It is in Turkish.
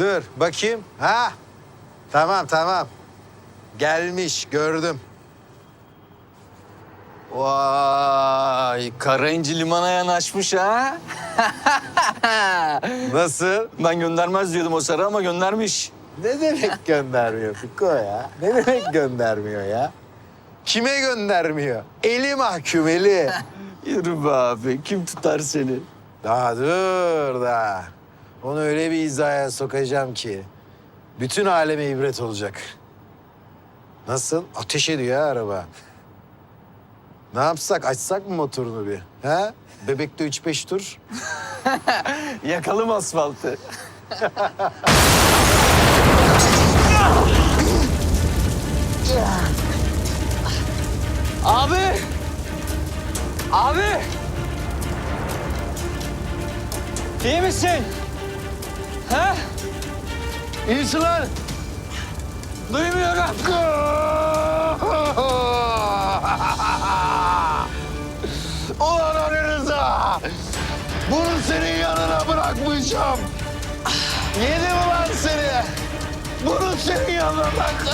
Dur bakayım. Ha? Tamam tamam. Gelmiş gördüm. Vay, Karainci limana yanaşmış ha. Nasıl? Ben göndermez diyordum o sarı ama göndermiş. Ne demek göndermiyor Fiko ya? Ne demek göndermiyor ya? Kime göndermiyor? Eli mahkum eli. Yürü be abi, kim tutar seni? Daha dur daha. Onu öyle bir hizaya sokacağım ki bütün aleme ibret olacak. Nasıl? Ateş ediyor ha araba. Ne yapsak? Açsak mı motorunu bir? Ha? Bebekte üç beş tur. Yakalım asfaltı. Abi! Abi! İyi misin? İyisin lan. Duymuyorum. Ulan Ali Rıza! Bunu senin yanına bırakmayacağım. Yedim ulan seni. Bunu senin yanına bırak.